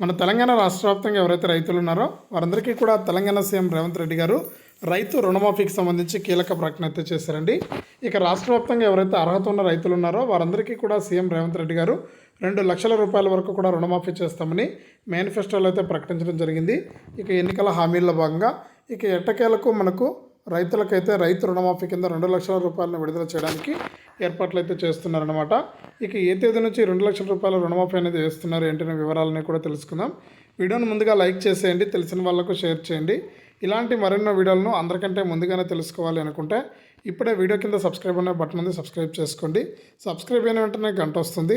మన తెలంగాణ రాష్ట్ర వ్యాప్తంగా ఎవరైతే రైతులు ఉన్నారో వారందరికీ కూడా తెలంగాణ సీఎం రేవంత్ రెడ్డి గారు రైతు రుణమాఫీకి సంబంధించి కీలక ప్రకటన అయితే చేశారండి. ఇక రాష్ట్ర వ్యాప్తంగా ఎవరైతే అర్హత ఉన్న రైతులు ఉన్నారో వారందరికీ కూడా సీఎం రేవంత్ రెడ్డి గారు రెండు లక్షల రూపాయల వరకు కూడా రుణమాఫీ చేస్తామని మేనిఫెస్టోలో అయితే ప్రకటించడం జరిగింది. ఇక ఎన్నికల హామీల్లో భాగంగా ఇక ఎట్టకేలకు మనకు రైతులకైతే రైతు రుణమాఫీ కింద రెండు లక్షల రూపాయలను విడుదల చేయడానికి ఏర్పాట్లు అయితే చేస్తున్నారనమాట ఇక ఏ తేదీ నుంచి రెండు లక్షల రూపాయల రుణమాఫీ అనేది వేస్తున్నారు ఏంటనే వివరాలని కూడా తెలుసుకుందాం. వీడియోను ముందుగా లైక్ చేసేయండి తెలిసిన వాళ్ళకు షేర్ చేయండి. ఇలాంటి మరెన్నో వీడియోలను అందరికంటే ముందుగానే తెలుసుకోవాలి అనుకుంటే ఇప్పుడే వీడియో కింద సబ్స్క్రైబ్ అనే బటన్ ఉంది సబ్స్క్రైబ్ చేసుకోండి. సబ్స్క్రైబ్ అయిన వెంటనే గంట వస్తుంది.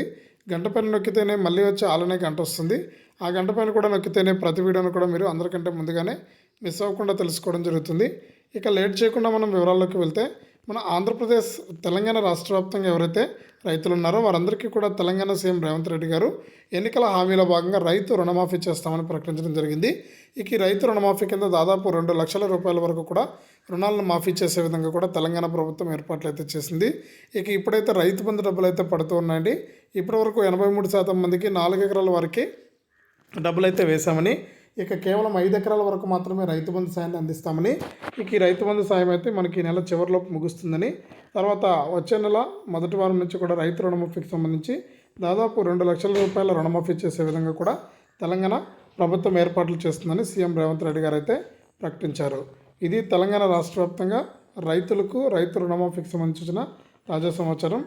గంట పైన నొక్కితేనే మళ్ళీ వచ్చి ఆలనే గంట వస్తుంది. ఆ గంట పైన కూడా నొక్కితేనే ప్రతి వీడియోను కూడా మీరు అందరికంటే ముందుగానే మిస్ అవ్వకుండా తెలుసుకోవడం జరుగుతుంది. ఇక లేట్ చేయకుండా మనం వివరాల్లోకి వెళ్తే మన ఆంధ్రప్రదేశ్ తెలంగాణ రాష్ట్ర వ్యాప్తంగా ఎవరైతే రైతులు ఉన్నారో వారందరికీ కూడా తెలంగాణ సీఎం రేవంత్ రెడ్డి గారు ఎన్నికల హామీలో భాగంగా రైతు రుణమాఫీ చేస్తామని ప్రకటించడం జరిగింది. ఇక ఈ రైతు రుణమాఫీ కింద దాదాపు రెండు లక్షల రూపాయల వరకు కూడా రుణాలను మాఫీ చేసే విధంగా కూడా తెలంగాణ ప్రభుత్వం ఏర్పాట్లు అయితే చేసింది. ఇక ఇప్పుడైతే రైతు బంధు డబ్బులు అయితే పడుతూ ఉన్నాయండి. ఇప్పటివరకు ఎనభై మూడు శాతం మందికి నాలుగు ఎకరాల వరకు డబ్బులు అయితే వేశామని ఇక కేవలం ఐదు ఎకరాల వరకు మాత్రమే రైతు బంధు సాయాన్ని అందిస్తామని ఇక ఈ రైతు బంధు సాయం అయితే మనకి ఈ నెల చివరిలోపు ముగుస్తుందని. తర్వాత వచ్చే నెల మొదటి వారం నుంచి కూడా రైతు రుణమాఫీకి సంబంధించి దాదాపు రెండు లక్షల రూపాయల రుణమాఫీ చేసే విధంగా కూడా తెలంగాణ ప్రభుత్వం ఏర్పాట్లు చేస్తుందని సీఎం రేవంత్ రెడ్డి గారు అయితే ప్రకటించారు. ఇది తెలంగాణ రాష్ట్ర వ్యాప్తంగా రైతులకు రైతు రుణమాఫీకి సంబంధించిన తాజా సమాచారం.